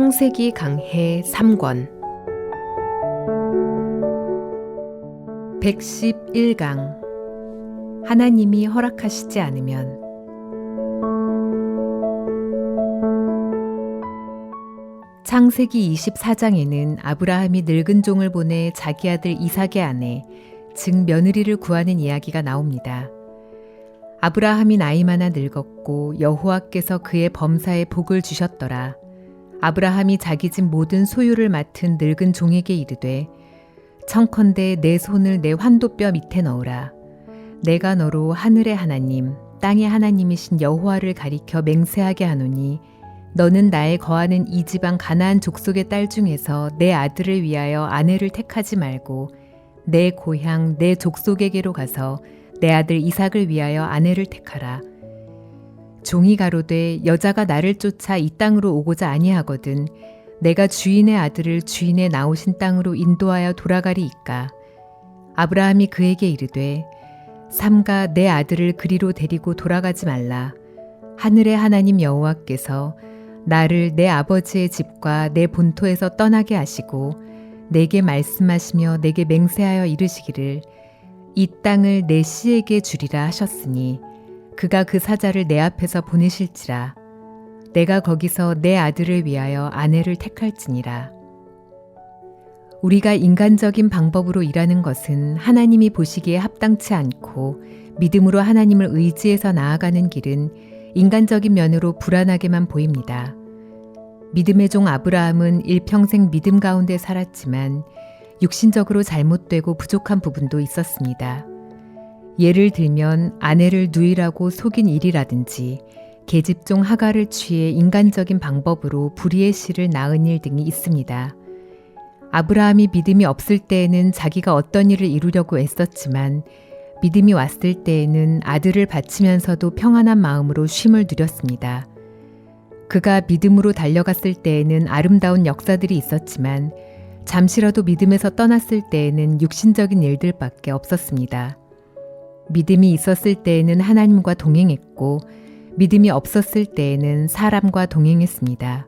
창세기 강해 3권 111강 하나님이 허락하시지 않으면 창세기 24장에는 아브라함이 늙은 종을 보내 자기 아들 이삭의 아내, 즉 며느리를 구하는 이야기가 나옵니다. 아브라함이 나이 많아 늙었고 여호와께서 그의 범사에 복을 주셨더라. 아브라함이 자기 집 모든 소유를 맡은 늙은 종에게 이르되 청컨대 내 손을 내 환도뼈 밑에 넣으라. 내가 너로 하늘의 하나님, 땅의 하나님이신 여호와를 가리켜 맹세하게 하노니 너는 나의 거하는 이 지방 가나안 족속의 딸 중에서 내 아들을 위하여 아내를 택하지 말고 내 고향 내 족속에게로 가서 내 아들 이삭을 위하여 아내를 택하라. 종이 가로되 여자가 나를 쫓아 이 땅으로 오고자 아니하거든 내가 주인의 아들을 주인의 나오신 땅으로 인도하여 돌아가리이까. 아브라함이 그에게 이르되 삼가 내 아들을 그리로 데리고 돌아가지 말라. 하늘의 하나님 여호와께서 나를 내 아버지의 집과 내 본토에서 떠나게 하시고 내게 말씀하시며 내게 맹세하여 이르시기를 이 땅을 내 씨에게 주리라 하셨으니 그가 그 사자를 내 앞에서 보내실지라 내가 거기서 내 아들을 위하여 아내를 택할지니라 우리가 인간적인 방법으로 일하는 것은 하나님이 보시기에 합당치 않고 믿음으로 하나님을 의지해서 나아가는 길은 인간적인 면으로 불안하게만 보입니다. 믿음의 종 아브라함은 일평생 믿음 가운데 살았지만 육신적으로 잘못되고 부족한 부분도 있었습니다. 예를 들면 아내를 누이라고 속인 일이라든지 계집종 하가를 취해 인간적인 방법으로 불의의 씨를 낳은 일 등이 있습니다. 아브라함이 믿음이 없을 때에는 자기가 어떤 일을 이루려고 애썼지만 믿음이 왔을 때에는 아들을 바치면서도 평안한 마음으로 쉼을 누렸습니다. 그가 믿음으로 달려갔을 때에는 아름다운 역사들이 있었지만 잠시라도 믿음에서 떠났을 때에는 육신적인 일들밖에 없었습니다. 믿음이 있었을 때에는 하나님과 동행했고 믿음이 없었을 때에는 사람과 동행했습니다.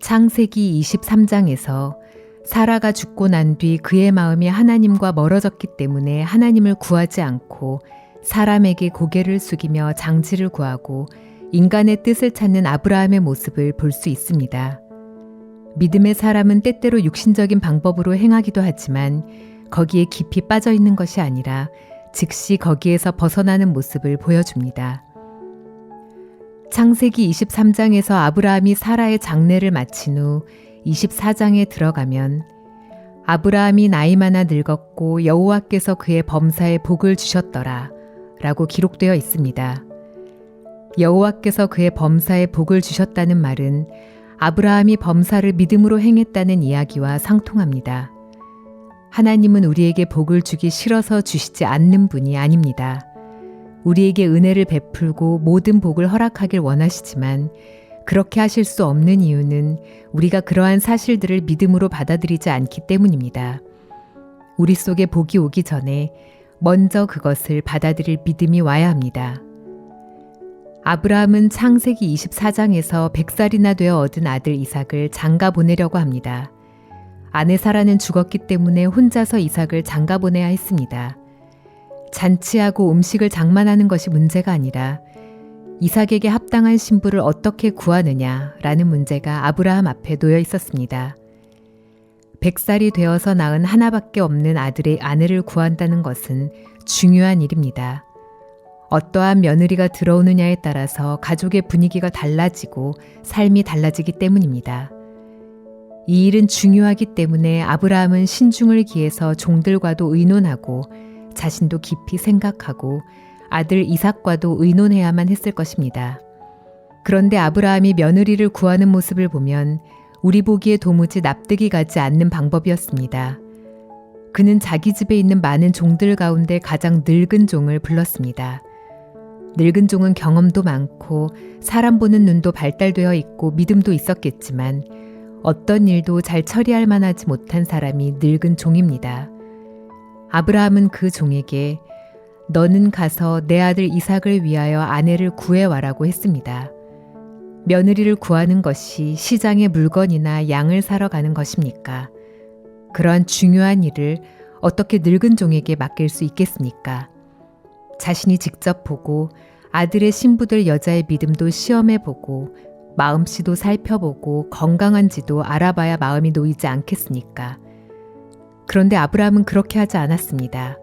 창세기 23장에서 사라가 죽고 난 뒤 그의 마음이 하나님과 멀어졌기 때문에 하나님을 구하지 않고 사람에게 고개를 숙이며 장지를 구하고 인간의 뜻을 찾는 아브라함의 모습을 볼 수 있습니다. 믿음의 사람은 때때로 육신적인 방법으로 행하기도 하지만 거기에 깊이 빠져 있는 것이 아니라 즉시 거기에서 벗어나는 모습을 보여줍니다. 창세기 23장에서 아브라함이 사라의 장례를 마친 후 24장에 들어가면 아브라함이 나이 많아 늙었고 여호와께서 그의 범사에 복을 주셨더라 라고 기록되어 있습니다. 여호와께서 그의 범사에 복을 주셨다는 말은 아브라함이 범사를 믿음으로 행했다는 이야기와 상통합니다. 하나님은 우리에게 복을 주기 싫어서 주시지 않는 분이 아닙니다. 우리에게 은혜를 베풀고 모든 복을 허락하길 원하시지만 그렇게 하실 수 없는 이유는 우리가 그러한 사실들을 믿음으로 받아들이지 않기 때문입니다. 우리 속에 복이 오기 전에 먼저 그것을 받아들일 믿음이 와야 합니다. 아브라함은 창세기 24장에서 100살이나 되어 얻은 아들 이삭을 장가 보내려고 합니다. 아내 사라는 죽었기 때문에 혼자서 이삭을 장가 보내야 했습니다. 잔치하고 음식을 장만하는 것이 문제가 아니라 이삭에게 합당한 신부를 어떻게 구하느냐라는 문제가 아브라함 앞에 놓여 있었습니다. 백살이 되어서 낳은 하나밖에 없는 아들의 아내를 구한다는 것은 중요한 일입니다. 어떠한 며느리가 들어오느냐에 따라서 가족의 분위기가 달라지고 삶이 달라지기 때문입니다. 이 일은 중요하기 때문에 아브라함은 신중을 기해서 종들과도 의논하고 자신도 깊이 생각하고 아들 이삭과도 의논해야만 했을 것입니다. 그런데 아브라함이 며느리를 구하는 모습을 보면 우리 보기에 도무지 납득이 가지 않는 방법이었습니다. 그는 자기 집에 있는 많은 종들 가운데 가장 늙은 종을 불렀습니다. 늙은 종은 경험도 많고 사람 보는 눈도 발달되어 있고 믿음도 있었겠지만 어떤 일도 잘 처리할 만하지 못한 사람이 늙은 종입니다. 아브라함은 그 종에게 너는 가서 내 아들 이삭을 위하여 아내를 구해와라고 했습니다. 며느리를 구하는 것이 시장의 물건이나 양을 사러 가는 것입니까? 그러한 중요한 일을 어떻게 늙은 종에게 맡길 수 있겠습니까? 자신이 직접 보고 아들의 신부들 여자의 믿음도 시험해 보고 마음씨도 살펴보고 건강한지도 알아봐야 마음이 놓이지 않겠습니까? 그런데 아브라함은 그렇게 하지 않았습니다.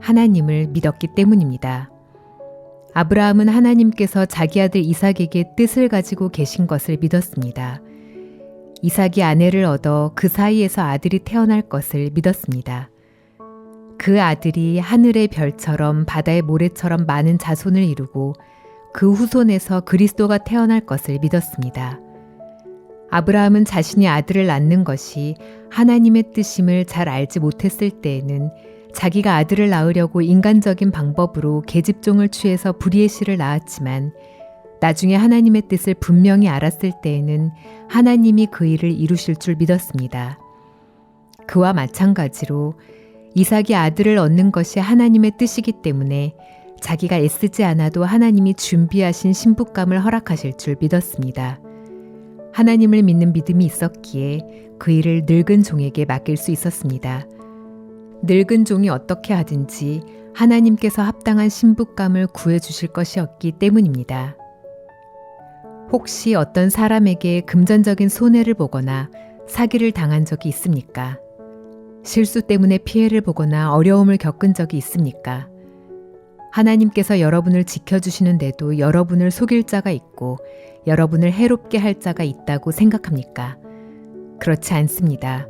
하나님을 믿었기 때문입니다. 아브라함은 하나님께서 자기 아들 이삭에게 뜻을 가지고 계신 것을 믿었습니다. 이삭이 아내를 얻어 그 사이에서 아들이 태어날 것을 믿었습니다. 그 아들이 하늘의 별처럼 바다의 모래처럼 많은 자손을 이루고 그 후손에서 그리스도가 태어날 것을 믿었습니다. 아브라함은 자신이 아들을 낳는 것이 하나님의 뜻임을 잘 알지 못했을 때에는 자기가 아들을 낳으려고 인간적인 방법으로 계집종을 취해서 불의의 씨를 낳았지만 나중에 하나님의 뜻을 분명히 알았을 때에는 하나님이 그 일을 이루실 줄 믿었습니다. 그와 마찬가지로 이삭이 아들을 얻는 것이 하나님의 뜻이기 때문에 자기가 애쓰지 않아도 하나님이 준비하신 신부감을 허락하실 줄 믿었습니다. 하나님을 믿는 믿음이 있었기에 그 일을 늙은 종에게 맡길 수 있었습니다. 늙은 종이 어떻게 하든지 하나님께서 합당한 신부감을 구해 주실 것이었기 때문입니다. 혹시 어떤 사람에게 금전적인 손해를 보거나 사기를 당한 적이 있습니까? 실수 때문에 피해를 보거나 어려움을 겪은 적이 있습니까? 하나님께서 여러분을 지켜주시는데도 여러분을 속일 자가 있고 여러분을 해롭게 할 자가 있다고 생각합니까? 그렇지 않습니다.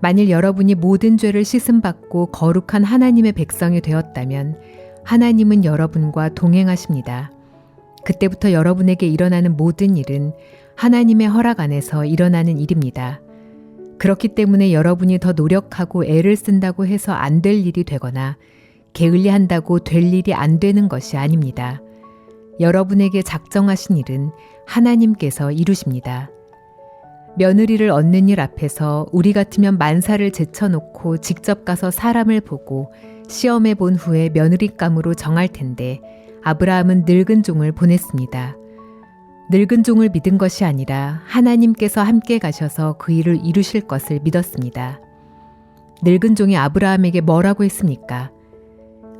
만일 여러분이 모든 죄를 씻음받고 거룩한 하나님의 백성이 되었다면 하나님은 여러분과 동행하십니다. 그때부터 여러분에게 일어나는 모든 일은 하나님의 허락 안에서 일어나는 일입니다. 그렇기 때문에 여러분이 더 노력하고 애를 쓴다고 해서 안 될 일이 되거나 게을리한다고 될 일이 안 되는 것이 아닙니다. 여러분에게 작정하신 일은 하나님께서 이루십니다. 며느리를 얻는 일 앞에서 우리 같으면 만사를 제쳐놓고 직접 가서 사람을 보고 시험해 본 후에 며느리감으로 정할 텐데 아브라함은 늙은 종을 보냈습니다. 늙은 종을 믿은 것이 아니라 하나님께서 함께 가셔서 그 일을 이루실 것을 믿었습니다. 늙은 종이 아브라함에게 뭐라고 했습니까?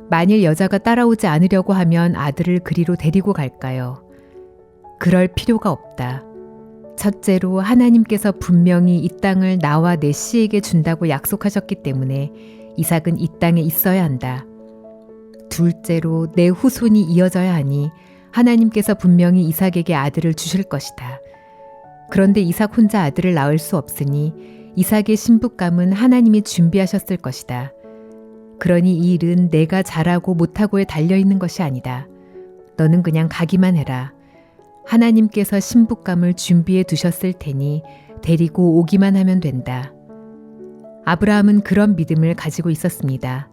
만일 여자가 따라오지 않으려고 하면 아들을 그리로 데리고 갈까요? 그럴 필요가 없다. 첫째로 하나님께서 분명히 이 땅을 나와 내 씨에게 준다고 약속하셨기 때문에 이삭은 이 땅에 있어야 한다. 둘째로 내 후손이 이어져야 하니 하나님께서 분명히 이삭에게 아들을 주실 것이다. 그런데 이삭 혼자 아들을 낳을 수 없으니 이삭의 신부감은 하나님이 준비하셨을 것이다. 그러니 이 일은 내가 잘하고 못하고에 달려 있는 것이 아니다. 너는 그냥 가기만 해라. 하나님께서 신부감을 준비해 두셨을 테니 데리고 오기만 하면 된다. 아브라함은 그런 믿음을 가지고 있었습니다.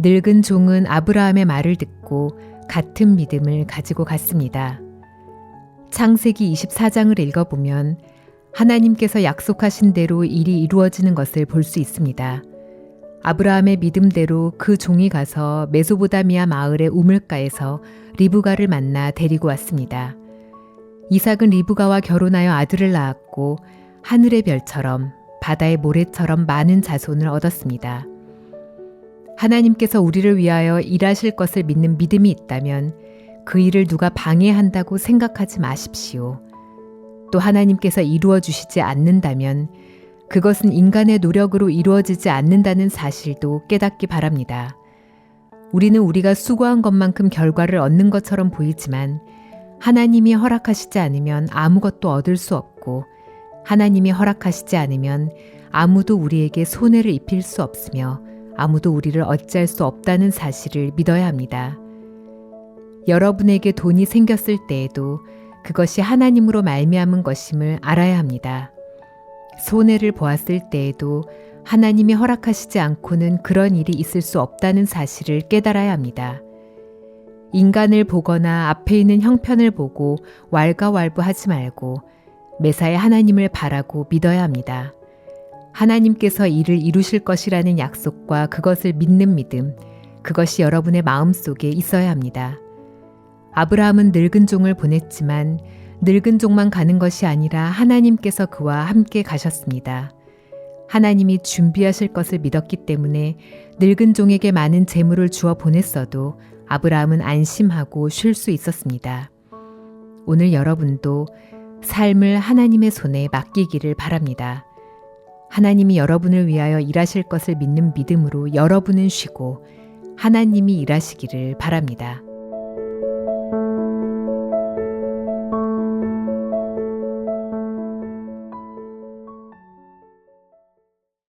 늙은 종은 아브라함의 말을 듣고 같은 믿음을 가지고 갔습니다. 창세기 24장을 읽어보면 하나님께서 약속하신 대로 일이 이루어지는 것을 볼 수 있습니다. 아브라함의 믿음대로 그 종이 가서 메소보다미아 마을의 우물가에서 리브가를 만나 데리고 왔습니다. 이삭은 리브가와 결혼하여 아들을 낳았고 하늘의 별처럼 바다의 모래처럼 많은 자손을 얻었습니다. 하나님께서 우리를 위하여 일하실 것을 믿는 믿음이 있다면 그 일을 누가 방해한다고 생각하지 마십시오. 또 하나님께서 이루어 주시지 않는다면 그것은 인간의 노력으로 이루어지지 않는다는 사실도 깨닫기 바랍니다. 우리는 우리가 수고한 것만큼 결과를 얻는 것처럼 보이지만 하나님이 허락하시지 않으면 아무것도 얻을 수 없고 하나님이 허락하시지 않으면 아무도 우리에게 손해를 입힐 수 없으며 아무도 우리를 어찌할 수 없다는 사실을 믿어야 합니다. 여러분에게 돈이 생겼을 때에도 그것이 하나님으로 말미암은 것임을 알아야 합니다. 손해를 보았을 때에도 하나님이 허락하시지 않고는 그런 일이 있을 수 없다는 사실을 깨달아야 합니다. 인간을 보거나 앞에 있는 형편을 보고 왈가왈부하지 말고 매사에 하나님을 바라고 믿어야 합니다. 하나님께서 일을 이루실 것이라는 약속과 그것을 믿는 믿음, 그것이 여러분의 마음 속에 있어야 합니다. 아브라함은 늙은 종을 보냈지만 늙은 종만 가는 것이 아니라 하나님께서 그와 함께 가셨습니다. 하나님이 준비하실 것을 믿었기 때문에 늙은 종에게 많은 재물을 주어 보냈어도 아브라함은 안심하고 쉴 수 있었습니다. 오늘 여러분도 삶을 하나님의 손에 맡기기를 바랍니다. 하나님이 여러분을 위하여 일하실 것을 믿는 믿음으로 여러분은 쉬고 하나님이 일하시기를 바랍니다.